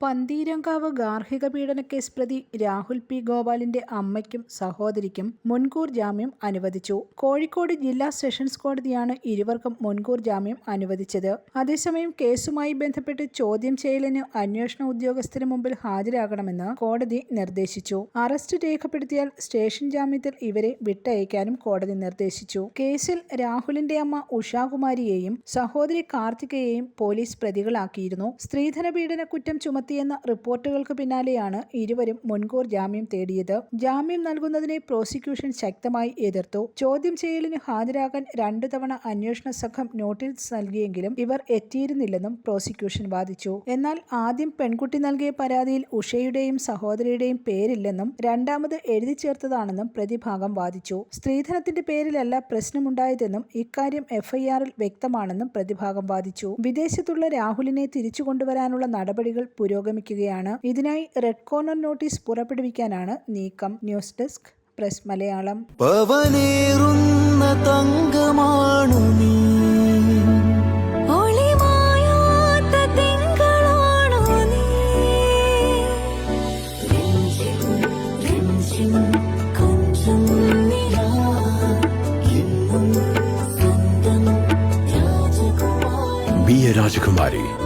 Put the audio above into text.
പന്തീരങ്കാവ് ഗാർഹിക പീഡന കേസ് പ്രതി രാഹുൽ പി. ഗോപാലിന്റെ അമ്മയ്ക്കും സഹോദരിക്കും മുൻകൂർ ജാമ്യം അനുവദിച്ചു. കോഴിക്കോട് ജില്ലാ സെഷൻസ് കോടതിയാണ് ഇരുവർക്കും മുൻകൂർ ജാമ്യം അനുവദിച്ചത്. അതേസമയം കേസുമായി ബന്ധപ്പെട്ട് ചോദ്യം ചെയ്യലിന് അന്വേഷണ ഉദ്യോഗസ്ഥന് മുമ്പിൽ ഹാജരാകണമെന്ന് കോടതി നിർദ്ദേശിച്ചു. അറസ്റ്റ് രേഖപ്പെടുത്തിയാൽ സ്റ്റേഷൻ ജാമ്യത്തിൽ ഇവരെ വിട്ടയക്കാനും കോടതി നിർദ്ദേശിച്ചു. കേസിൽ രാഹുലിന്റെ അമ്മ ഉഷാകുമാരിയെയും സഹോദരി കാർത്തികയെയും പോലീസ് പ്രതികളാക്കിയിരുന്നു. സ്ത്രീധന പീഡന കുറ്റം ചുമത്തിയെന്ന റിപ്പോർട്ടുകൾക്ക് പിന്നാലെയാണ് ഇരുവരും മുൻകൂർ ജാമ്യം തേടിയത്. ജാമ്യം നൽകുന്നതിനെ പ്രോസിക്യൂഷൻ ശക്തമായി എതിർത്തു. ചോദ്യം ചെയ്യലിന് ഹാജരാകാൻ രണ്ടു തവണ അന്വേഷണ സംഘം നോട്ടീസ് നൽകിയെങ്കിലും ഇവർ എത്തിയിരുന്നില്ലെന്നും പ്രോസിക്യൂഷൻ വാദിച്ചു. എന്നാൽ ആദ്യം പെൺകുട്ടി നൽകിയ പരാതിയിൽ ഉഷയുടെയും സഹോദരിയുടെയും പേരില്ലെന്നും രണ്ടാമത് എഴുതി ചേർത്തതാണെന്നും പ്രതിഭാഗം വാദിച്ചു. സ്ത്രീധനത്തിന്റെ പേരിലല്ല പ്രശ്നമുണ്ടായതെന്നും ഇക്കാര്യം എഫ്ഐആറിൽ വ്യക്തമാണെന്നും പ്രതിഭാഗം വാദിച്ചു. വിദേശത്തുള്ള രാഹുലിനെ തിരിച്ചു കൊണ്ടുവരാനുള്ള നടപടികൾ പുരോഗമിക്കുകയാണ്. ഇതിനായി റെഡ് കോർണർ നോട്ടീസ് പുറപ്പെടുവിക്കാനാണ് നീക്കം. News desk press Malayalam. പവനേറുന്ന തങ്കമാണു നീ. രാജകുമാരി